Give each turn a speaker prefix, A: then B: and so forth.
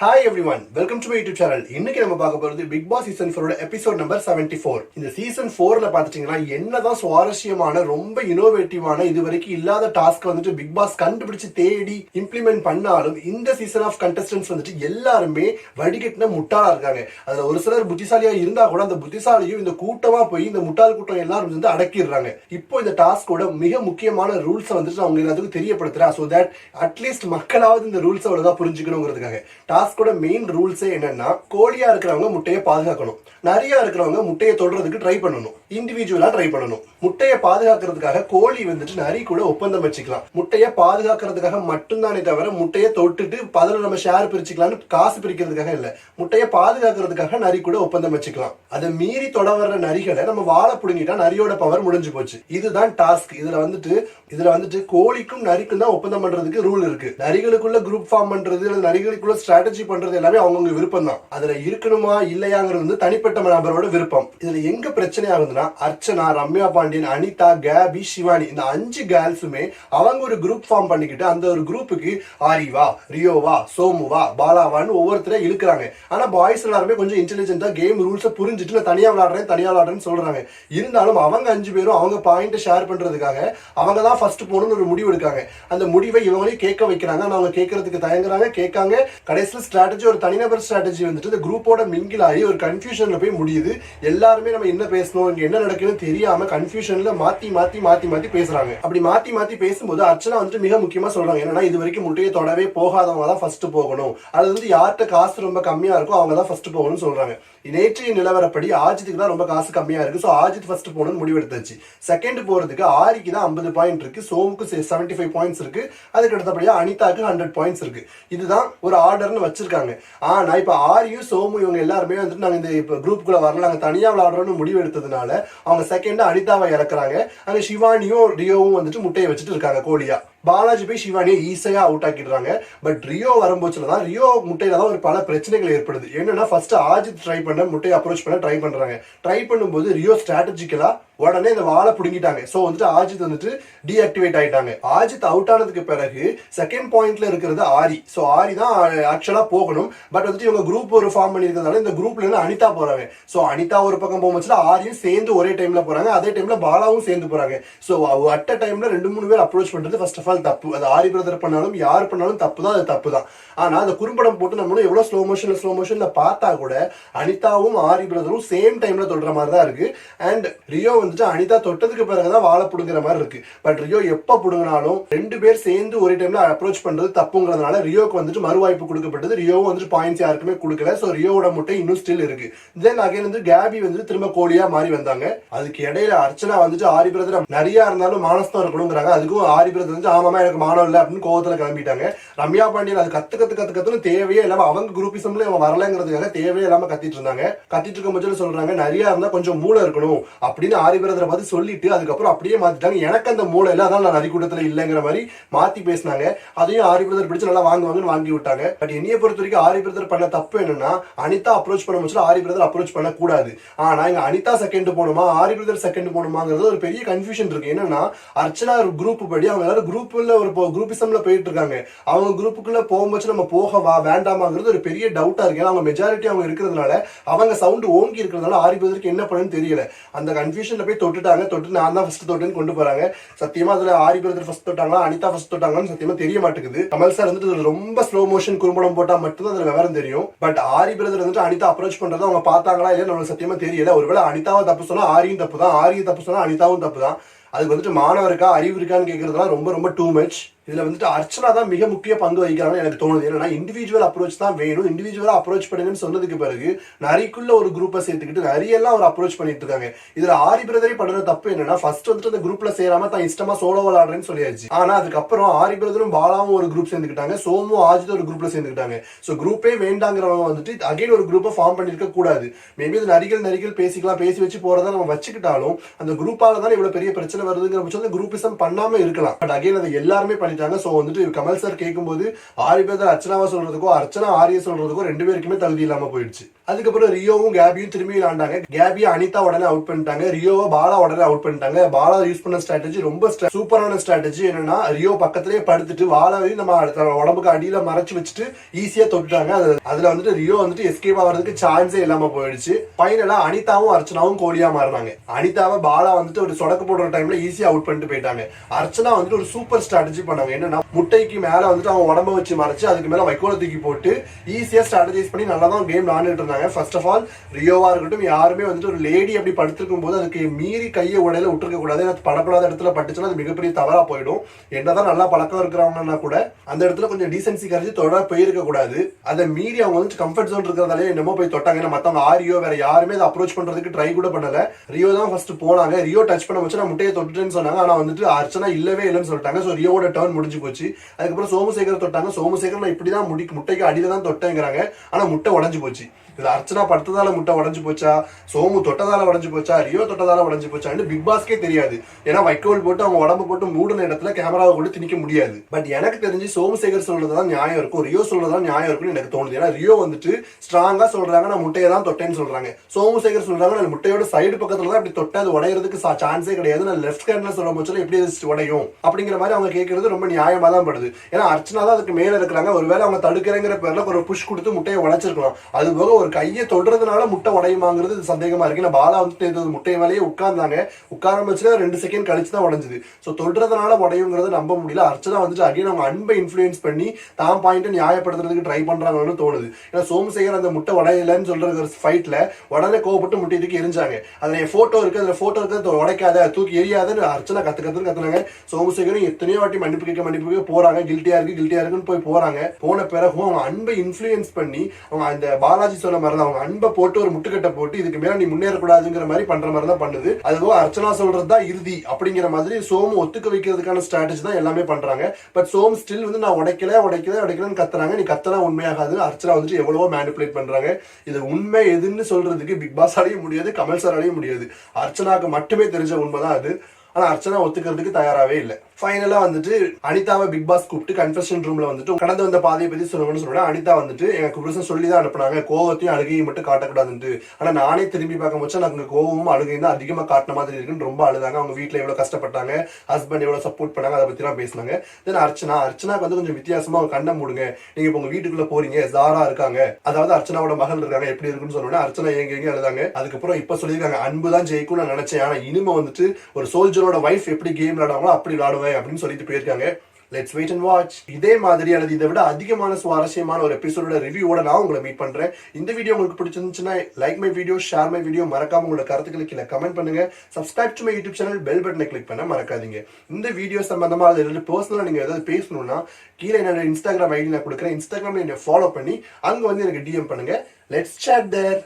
A: Hi everyone welcome to YouTube channel இன்னைக்கு நம்ம பார்க்க போறது பிக் பாஸ் சீசன் ஃபோரோட எபிசோட் நம்பர் 74 ஃபோர் இந்த சீசன் ஃபோர்ல பார்த்துட்டிங்கன்னா என்னதான் சுவாரஸ்யமான ரொம்ப இனோவேட்டிவான இது வரைக்கும் இல்லாத டாஸ்க் வந்துட்டு பிக் பாஸ் கண்டுபிடிச்சு தேடி இம்ப்ளிமெண்ட் பண்ணாலும் இந்த சீசன் ஆஃப் கண்டஸ்டன்ஸ் வந்துட்டு எல்லாருமே வடிகட்டின முட்டாளா இருக்காங்க. அதுல ஒரு சிலர் புத்திசாலியா இருந்தா கூட அந்த புத்திசாலியும் இந்த கூட்டமா போய் இந்த முட்டாள் கூட்டம் எல்லாரும் வந்து அடக்கிடுறாங்க. இப்போ இந்த டாஸ்கோட மிக முக்கியமான ரூல்ஸை வந்துட்டு அவங்க எல்லாத்துக்கும் தெரியப்படுத்துறேன். ஸோ தட் அட்லீஸ்ட் மக்களாவது இந்த ரூல்ஸை அவ்வளோதான் புரிஞ்சுக்கணுங்கிறதுக்காக. டாஸ்கோட மெயின் ரூல்ஸே என்னன்னா கோழியா இருக்கிறவங்க முட்டையை பாதுகாக்கணும். நிறையா இருக்கிறவங்க முட்டையை தொடுறதுக்கு ட்ரை பண்ணணும். இண்டிவிஜுவலா ட்ரை பண்ணணும். முட்டையை பாதுகாக்கிறதுக்காக கோழி வந்துட்டு நரி கூட ஒப்பந்தம் வச்சுக்கலாம். முட்டையை பாதுகாக்கிறதுக்காக மட்டும்தானே தவிர முட்டையை தொட்டுட்டு பதில் நம்ம ஷேர் பிரிச்சுக்கலாம்னு காசு பிரிக்கிறதுக்காக இல்ல. முட்டையை பாதுகாக்கிறதுக்காக நரி கூட ஒப்பந்தம் வச்சுக்கலாம். அதை மீறி தொட வர்ற நரிகளை நம்ம வாழை புடுங்கிட்டா நரியோட பவர் முடிஞ்சு போச்சு. இதுதான் டாஸ்க் இதுல வந்துட்டு இதுல வந்துட்டு கோழிக்கும் நரிக்கும் தான் ஒப்பந்தம் பண்றதுக்கு ரூல் இருக்கு. நரிகளுக்குள்ள குரூப் ஃபார்ம் பண்றது நரிகளுக்குள்ள ஸ்ட்ராட்டஜி பண்றது எல்லாமே அவங்கவுங்க விருப்பம் தான் அதுல இருக்கணுமா இல்லையாங்கிறது வந்து தனிப்பட்ட நபரோட விருப்பம். இதுல எங்க பிரச்சனை ஆகுதுன்னா அர்ச்சனா ரம்யா பாண்டியன் அனிதா கேபி சிவானி இந்த அஞ்சு கேர்ள்ஸுமே அவங்க ஒரு குரூப் ஃபார்ம் பண்ணிக்கிட்டு அந்த ஒரு குரூப்புக்கு ஆரிவா ரியோவா சோமுவா பாலாவான்னு ஒவ்வொருத்தரை இழுக்கிறாங்க. ஆனா பாய்ஸ் எல்லாருமே கொஞ்சம் இன்டெலிஜென்ட்டா கேம் ரூல்ஸை புரிஞ்சுட்டு நான் தனியா விளாடுறேன் தனியா விளையாடுறேன்னு சொல்றாங்க. இருந்தாலும் அவங்க அஞ்சு பேரும் அவங்க பாயிண்ட் ஷேர் பண்றதுக்காக அவங்க தான் ஃபர்ஸ்ட் போகணும்னு ஒரு முடிவு எடுக்காங்க. அந்த முடிவை இவங்களையும் கேட்க வைக்கிறாங்க. ஆனா அவங்க கேட்கறதுக்கு தயங்குறாங்க கேட்காங்க. கடைசியில் ஸ்ட்ராட்டஜி ஒரு தனிநபர் ஸ்ட்ராட்டஜி வந்துட்டு இந்த குரூப்போட மிங்கில் ஆகி ஒரு கன்ஃபியூஷனில் போய் முடியுது. எல்லாருமே நம்ம என்ன பேசணும் இங்கே என்ன நடக்குதுன்னு தெரியாம கன்ஃபியூஷனில் மாற்றி மாற்றி மாற்றி மாற்றி பேசுகிறாங்க அப்படி மாற்றி மாற்றி பேசும்போது அர்ச்சனா வந்துட்டு மிக முக்கியமாக சொல்கிறாங்க என்னன்னா இது வரைக்கும் முட்டையை தொடவே போகாதவங்க தான் ஃபர்ஸ்ட் போகணும். அது வந்து யார்கிட்ட காசு ரொம்ப கம்மியாக இருக்கோ அவங்க தான் ஃபர்ஸ்ட் போகணும்னு சொல்கிறாங்க நேற்றைய நிலவரப்படி ஆஜித்துக்கு தான் ரொம்ப காசு கம்மியாக இருக்கு. ஸோ ஆஜித் ஃபர்ஸ்ட் போகணும்னு முடிவெடுத்தாச்சு. செகண்ட் போகிறதுக்கு ஆரிக்கு தான் ஐம்பது பாயிண்ட் இருக்கு. சோமுக்கு செவன்ட்டி ஃபைவ் பாயிண்ட்ஸ் இருக்கு. அதுக்கு அடுத்தபடியாக அனிதாக்கு ஹண்ட்ரட் பாயிண்ட்ஸ் இருக்கு. இதுதான் ஒரு ஆர்டர்னு வச்சு வச்சிருக்காங்க. ஆனா இப்போ ஆரியும் சோமு இவங்க எல்லாருமே வந்துட்டு நாங்கள் இந்த இப்போ குரூப்புக்குள்ளே வரல. நாங்கள் தனியாக விளையாடுறோம்னு முடிவு எடுத்ததுனால அவங்க செகண்டாக அனிதாவை இறக்குறாங்க. அங்கே சிவானியும் ரியோவும் வந்துட்டு முட்டையை வச்சுட்டு இருக்காங்க கோழியா பாலாஜி போய் சிவானியை ஈஸியாக அவுட் ஆக்கிடுறாங்க. பட் ரியோ வரும்போச்சில் தான் ரியோ முட்டையில தான் ஒரு பல பிரச்சனைகள் ஏற்படுது. என்னன்னா ஃபர்ஸ்ட் ஆஜித் ட்ரை பண்ண முட்டையை அப்ரோச் பண்ண ட்ரை பண்றாங்க. ட்ரை பண்ணும்போது ரியோ ஸ்ட்ராட்டஜிக்கலா உடனே இந்த வாழை பிடுங்கிட்டாங்க. ஸோ வந்துட்டு ஆஜித் வந்துட்டு டீஆக்டிவேட் ஆயிட்டாங்க. ஆஜித் அவுட் ஆனதுக்கு பிறகு செகண்ட் பாயிண்ட்ல இருக்கிறது ஆரி. ஸோ ஆரி தான் ஆக்சுவலா போகணும். பட் வந்துட்டு இவங்க குரூப் ஒரு ஃபார்ம் பண்ணியிருக்கிறதால இந்த குரூப்ல இருந்து அனிதா போறாங்க. ஸோ அனிதா ஒரு பக்கம் போகும்போது ஆரியும் சேர்ந்து ஒரே டைம்ல போறாங்க. அதே டைம்ல பாலாவும் சேர்ந்து போறாங்க. ஸோ அட் அ டைம்ல ரெண்டு மூணு பேர் அப்ரோச் பண்றது ஃபர்ஸ்ட் ஆஃப் ஆல் தப்பு. அது ஆரி பிரதர் பண்ணாலும் யார் பண்ணாலும் தப்பு தான் அது தப்பு தான் ஆனா அந்த குறும்படம் போட்டு நம்மளும் எவ்வளோ ஸ்லோ மோஷனில் ஸ்லோ மோஷனில் பார்த்தா கூட அனிதாவும் ஆரி பிரதரும் சேம் டைம்ல தொடுற மாதிரி தான் இருக்கு. அண்ட் ரியோ வந்துட்டு அனிதா தொட்டதுக்கு பிறகு தான் வாழை புடுங்குற மாதிரி இருக்கு. பட் ரியோ எப்ப பிடுங்கினாலும் ரெண்டு பேர் சேர்ந்து ஒரே டைம்ல அப்ரோச் பண்ணுறது தப்புங்கிறதுனால ரியோக்கு வந்துட்டு மறுவாய்ப்பு கொடுக்கப்பட்டது. ரியோவும் வந்துட்டு பாயிண்ட்ஸ் யாருக்குமே கொடுக்கல. ஸோ ரியோவோட முட்டை இன்னும் ஸ்டில் இருக்கு. தென் அகைன் வந்து கேபி வந்து திரும்ப கோழியா மாறி வந்தாங்க. அதுக்கு இடையில அர்ச்சனா வந்துட்டு ஆரி பிரதர் நிறைய இருந்தாலும் மானஸ்தம் இருக்கணுங்கிறாங்க. அதுக்கும் ஆரி பிரதர் வந்து ஆமாமா எனக்கு மானம் இல்லை அப்படின்னு கோவத்தில் கிளம்பிட்டாங்க. ரம்யா பாண்டியன் அது கத்து கத்து கத்து கத்துன்னு தேவையே இல்லாம அவங்க குரூப்பிசம்ல இவன் வரலங்கிறதுக்காக தேவையே இல்லாம கத்திட்டு இருந்தாங்க. கத்திட்டு இருக்கும் போது சொல்றாங்க நிறைய இருந்தா கொஞ்சம் மூளை இருக்கணும் அப்படின்னு ஆரி பிரதரை பார்த்து சொல்லிட்டு அதுக்கப்புறம் அப்படியே மாத்திட்டாங்க. எனக்கு அந்த மூளை இல்லை அதான் நான் நரிக்கூட்டத்துல இல்லைங்கிற மாதிரி மாத்தி பேசினாங்க. அதையும் ஆரி பிரதர் பிடிச்சு நல்லா வாங்குவாங்கன்னு வாங்கி விட்டாங்க. பட் என்னைய பொறுத்த வரைக்கும் ஆரி பிரதர் பண்ண தப்பு என்னன்னா அனிதா அப்ரோச் பண்ண முடிச்சு ஆரி பிரதர் அப்ரோச் பண்ண கூடாது ஆனா இங்க அனிதா செகண்ட் போகணுமா ஆரி பிரதர் செகண்ட் போகணுமாங்கிறது ஒரு பெரிய கன்ஃபியூஷன் இருக்கு. என்னன்னா அர்ச்சனா ஒரு குரூப் படி அவங்க எல்லாரும் குரூப்ல ஒரு குரூப்பிசம்ல போயிட்டு இருக்காங்க அவங்க குரூப்புக்குள்ள போகும்போது நம்ம போகவா வேண்டாமாங்கிறது ஒரு பெரிய டவுட்டா இருக்கு. ஏன்னா அவங்க மெஜாரிட்டி அவங்க இருக்கிறதுனால அவங்க சவுண்ட் ஓங்கி இருக்கிறதுனால ஆரி பிரதருக்கு என்ன பண்ணுன்னு தெரியல. அந்த கன்ஃபியூஷன்ல போய் தொட்டுட்டாங்க. தொட்டு நான் தான் ஃபர்ஸ்ட் தொட்டுன்னு கொண்டு போறாங்க. சத்தியமா அதுல ஆரி பேர் ஃபர்ஸ்ட் தொட்டாங்களா? அனிதா ஃபர்ஸ்ட் தொட்டாங்களான்னு சத்தியமா தெரிய மாட்டேங்குது. கமல் சார் வந்துட்டு ரொம்ப ஸ்லோ மோஷன் குறும்படம் போட்டா மட்டும்தான் அதுல விவரம் தெரியும். பட் ஆரி பிரதர் வந்துட்டு அனிதா அப்ரோச் பண்றதை அவங்க பார்த்தாங்களா இல்லையா நம்மளுக்கு சத்தியமா தெரியல. ஒருவேளை அனிதாவை தப்பு சொன்னா ஆரியும் தப்பு தான் ஆரியும் தப்பு சொன்னா அனிதாவும் தப்பு தான் அதுக்கு வந்துட்டு மாணவருக்கா அறிவு இருக்கான்னு கேட்குறதுலாம் ரொம்ப ரொம்ப டூ மச் இதில் வந்துட்டு அர்ச்சனா தான் மிக முக்கிய பங்கு வகிக்கிறாங்கன்னு எனக்கு தோணுது. ஏன்னா இண்டிவிஜுவல் அப்ரோச் தான் வேணும். இண்டிவிஜுவலாக அப்ரோச் பண்ணுங்கன்னு சொன்னதுக்கு பிறகு நரிக்குள்ள ஒரு குரூப்பை சேர்த்துக்கிட்டு நரியெல்லாம் ஒரு அப்ரோச் பண்ணிட்டு இருக்காங்க. இதில் ஆரி பிரதரே பண்ணுற தப்பு என்னன்னா ஃபர்ஸ்ட் வந்துட்டு அந்த குரூப்ல சேராம தான் இஷ்டமா சோலோ விளாடுறேன்னு சொல்லியாச்சு. ஆனால் அதுக்கப்புறம் ஆரி பிரதரும் பாலாவும் ஒரு குரூப் சேர்ந்துக்கிட்டாங்க. சோமும் ஆஜித் ஒரு குரூப்ல சேர்ந்துக்கிட்டாங்க. ஸோ குரூப்பே வேண்டாங்கிறவங்க வந்துட்டு அகைன் ஒரு குரூப்பை ஃபார்ம் பண்ணியிருக்க கூடாது. மேபி அது நரிகள் நரிகள் பேசிக்கலாம் பேசி வச்சு போறதா நம்ம வச்சுக்கிட்டாலும் அந்த குரூப்பால தான் இவ்வளவு பெரிய பிரச்சனை வருதுங்கிற பட்சம் குரூப்பிசம் பண்ணாம இருக்கலாம். பட் அகைன் அதை எல்லாருமே பண்ணி சொல்லிட்டாங்க ஸோ வந்துட்டு கமல் சார் கேட்கும்போது ஆறு பேர் தான் அர்ச்சனாவா சொல்றதுக்கோ அர்ச்சனா ஆரிய சொல்றதுக்கோ ரெண்டு பேருக்குமே தகுதி இல்லாம போயிடுச்சு. அதுக்கப்புறம் ரியோவும் கேபியும் திரும்பி விளாண்டாங்க கேபியை அனிதா உடனே அவுட் பண்ணிட்டாங்க. ரியோவை பாலா உடனே அவுட் பண்ணிட்டாங்க. பாலா யூஸ் பண்ண ஸ்ட்ராட்டஜி ரொம்ப சூப்பரான ஸ்ட்ராட்டஜி என்னன்னா ரியோ பக்கத்திலேயே படுத்துட்டு பாலாவையும் நம்ம உடம்புக்கு அடியில மறைச்சு வச்சுட்டு ஈஸியா தொட்டுட்டாங்க. அது- அதுல வந்துட்டு ரியோ வந்துட்டு எஸ்கேப் ஆகிறதுக்கு சான்ஸே இல்லாம போயிடுச்சு. ஃபைனலா அனிதாவும் அர்ச்சனாவும் கோலியா மாறினாங்க. அனிதாவை பாலா வந்துட்டு ஒரு சொடக்கு போடுற டைம்ல ஈஸியா அவுட் பண்ணிட்டு போயிட்டாங்க. அர்ச்சனா வந்துட்டு ஒரு சூப்பர் ஸ்ட்ராட்டஜி பண்ணாங்க என்னன்னா முட்டைக்கு மேலே வந்துட்டு அவங்க உடம்ப வச்சு மறைச்சு அதுக்கு மேலே வைக்கோல தூக்கி போட்டு ஈஸியாக ஸ்ட்ராட்டஜைஸ் பண்ணி நல்லா தான் கேம் விளாண்டுட்டு இருந்தாங்க. ஃபர்ஸ்ட் ஆஃப் ஆல் ரியோவாக இருக்கட்டும் யாருமே வந்துட்டு ஒரு லேடி அப்படி படுத்திருக்கும் போது அதுக்கு மீறி கையை உடையில விட்டுருக்க கூடாது. ஏன்னா படப்படாத இடத்துல பட்டுச்சுன்னா அது மிகப்பெரிய தவறாக போயிடும். என்னதான் நல்லா பழக்கம் இருக்கிறவங்கன்னா கூட அந்த இடத்துல கொஞ்சம் டீசென்சி கரைச்சி தொட போயிருக்க கூடாது. அதை மீறி அவங்க வந்து கம்ஃபர்ட் ஜோன் இருக்கிறதாலே என்னமோ போய் தொட்டாங்க. ஏன்னா மற்றவங்க ஆரியோ வேற யாருமே அதை அப்ரோச் பண்றதுக்கு ட்ரை கூட பண்ணல. ரியோ தான் ஃபர்ஸ்ட் போனாங்க. ரியோ டச் பண்ண வச்சு நான் முட்டையை தொட்டுட்டேன்னு சொன்னாங்க. ஆனா வந்துட்டு அர்ச்சனா இல்லவே இல்லைன்னு சொல்லிட்டாங்க. ஸோ ரியோட டர்ன் முடிஞ்சு போச்சு. அதுக்கப்புறம் சோமசேகரை தொட்டாங்க. சோமசேகர் நான் இப்படிதான் முடி முட்டைக்கு அடியில் தான் தொட்டேங்கிறாங்க. ஆனால் முட்டை உடஞ்சு போச்சு. இது அர்ச்சனா படுத்ததால முட்டை உடஞ்சு போச்சா? சோமு தொட்டதால உடஞ்சு போச்சா? ரியோ தொட்டதால உடஞ்சு போச்சான்னு பிக் பாஸ்க்கே தெரியாது. ஏன்னா வைக்கோல் போட்டு அவங்க உடம்பு போட்டு மூடின இடத்துல கேமராவை கொண்டு திணிக்க முடியாது. பட் எனக்கு தெரிஞ்சு சோமசேகர் சொல்றதுதான் நியாயம் இருக்கும். ரியோ சொல்றதுதான் நியாயம் இருக்கும்னு எனக்கு தோணுது. ஏன்னா ரியோ வந்துட்டு ஸ்ட்ராங்கா சொல்றாங்க நான் முட்டையை தான் தொட்டேன்னு சொல்றாங்க. சோமசேகர் சொல்றாங்க நான் முட்டையோட சைடு பக்கத்துல தான் அப்படி தொட்டேன். அது உடையறதுக்கு சான்ஸே கிடையாது. நான் லெஃப்ட் ஹேண்ட்ல சொல்ல போச்சுல எப்படி அது உடையும்? அப்படிங்கிற மாதிரி அவங்க கேட்கறது ரொம்ப நியாயமா தான் படுது. ஏன்னா அர்ச்சனா தான் அதுக்கு மேல இருக்கிறாங்க. ஒருவேளை அவங்க தடுக்கிறேங்கிற பேர்ல ஒரு புஷ் கொடுத்து முட்டையை உடைச்சிருக்கலாம். அது போக ஒரு கையை தொடுறதுனால முட்டை உடையுமாங்கிறது சந்தேகமா இருக்கு. பாலா வந்துட்டு முட்டை மேலேயே உட்கார்ந்தாங்க. உட்கார ரெண்டு செகண்ட் கழிச்சு தான் உடஞ்சுது. ஸோ தொடுறதுனால உடையுங்கிறது நம்ப முடியல. அர்ச்சனா வந்துட்டு அகைன் அவங்க அன்பை இன்ஃபுளுயன்ஸ் பண்ணி தான் பாயிண்ட் நியாயப்படுத்துறதுக்கு ட்ரை பண்றாங்கன்னு தோணுது. ஏன்னா சோமசேகர் அந்த முட்டை உடையலன்னு சொல்ற ஒரு ஃபைட்ல உடனே கோவப்பட்டு முட்டை தூக்கி எரிஞ்சாங்க. அதுல என் போட்டோ இருக்கு. அதுல போட்டோ இருக்கு. உடைக்காத தூக்கி எரியாதுன்னு அர்ச்சனா கத்து கத்துன்னு கத்துனாங்க. சோமசேகரும் எத்தனையோ வாட்டி மன்னிப்பு கேட்க மன்னிப்பு கேட்க போறாங்க. கில்ட்டியா இருக்கு கில்ட்டியா இருக்குன்னு போய் போறாங்க. போன பிறகும் அவங்க அன்பை இன்ஃபுளுயன்ஸ் பண்ணி அவங்க அந்த பாலாஜி சொன்ன மாதிரி தான் அவங்க அன்பை போட்டு ஒரு முட்டுக்கட்டை போட்டு இதுக்கு மேல நீ முன்னேறக்கூடாதுங்கிற மாதிரி பண்ற மாதிரி தான் பண்ணுது அதுவும் அர்ச்சனா சொல்றது தான் இறுதி அப்படிங்கிற மாதிரி சோம் ஒத்துக்க வைக்கிறதுக்கான ஸ்ட்ராட்டஜி தான் எல்லாமே பண்றாங்க. பட் சோம் ஸ்டில் வந்து நான் உடைக்கல உடைக்கல உடைக்கலன்னு கத்துறாங்க. நீ கத்தனா உண்மையாகாது அர்ச்சனா வந்துட்டு எவ்வளவோ மேனிபுலேட் பண்றாங்க. இது உண்மை எதுன்னு சொல்றதுக்கு பிக் பாஸாலையும் முடியாது கமல் சாராலையும் முடியாது. அர்ச்சனாக்கு மட்டுமே தெரிஞ்ச உண்மை தான் அது. ஆனா அர்ச்சனா ஒத்துக்கிறதுக்கு தயாராகவே இல்லை. ஃபைனலாக வந்துட்டு அனிதாவை பிக் பாஸ் கூப்பிட்டு கன்ஃபெஷன் ரூமில் வந்துட்டு கடந்து வந்த பாதையை பற்றி சொல்லணும்னு சொல்றேன் அனிதா வந்துட்டு எனக்கு புருஷன் சொல்லி தான் அனுப்புனாங்க. கோவத்தையும் அழுகையும் மட்டும் காட்டக்கூடாதுன்ட்டு. ஆனால் நானே திரும்பி பார்க்கும் போது எனக்கு கோவமும் அழுகையும் தான் அதிகமாக காட்டின மாதிரி இருக்குன்னு ரொம்ப அழுதாங்க. அவங்க வீட்டில் எவ்வளோ கஷ்டப்பட்டாங்க ஹஸ்பண்ட் எவ்வளோ சப்போர்ட் பண்ணாங்க அதை பற்றிலாம் பேசினாங்க. தென் அர்ச்சனா அர்ச்சனாக்கு வந்து கொஞ்சம் வித்தியாசமாக அவங்க கண்ணை மூடுங்க. நீங்கள் இப்போ உங்கள் வீட்டுக்குள்ளே போறீங்க ஜாரா இருக்காங்க. அதாவது அர்ச்சனாவோட மகள் இருக்காங்க எப்படி இருக்குன்னு சொன்னோன்னா அர்ச்சனா எங்க எங்க அழுதாங்க. அதுக்கப்புறம் இப்போ சொல்லியிருக்காங்க அன்பு தான் ஜெயிக்கும் நான் நினச்சேன். ஆனால் இனிமே வந்துட்டு ஒரு சோல்ஜரோட வைஃப் எப்படி கேம் விளையாடுவாங்களோ அப்படி விளையாடுவேன். அப்படின்னு சொல்லிட்டு போயிருக்காங்க. லெட்ஸ் வெயிட் அண்ட் வாட்ச் இதே மாதிரி அல்லது இதை விட அதிகமான சுவாரஸ்யமான ஒரு எபிசோட ரிவ்யூவோட நான் உங்களை மீட் பண்றேன். இந்த வீடியோ உங்களுக்கு பிடிச்சிருந்துச்சுன்னா like my video share my video மறக்காம உங்களோட கருத்துக்களை கீழே கமெண்ட் பண்ணுங்க. Subscribe to my YouTube channel bell பட்டனை கிளிக் பண்ண மறக்காதீங்க. இந்த வீடியோ சம்பந்தமா அது ரெண்டு பர்சனலா நீங்க ஏதாவது பேசணும்னா கீழே என்னோட இன்ஸ்டாகிராம் ஐடி நான் கொடுக்குறேன். இன்ஸ்டாகிராம்ல என்ன ஃபாலோ பண்ணி அங்க வந்து எனக்கு டிஎம் பண்ணுங்க. Let's chat there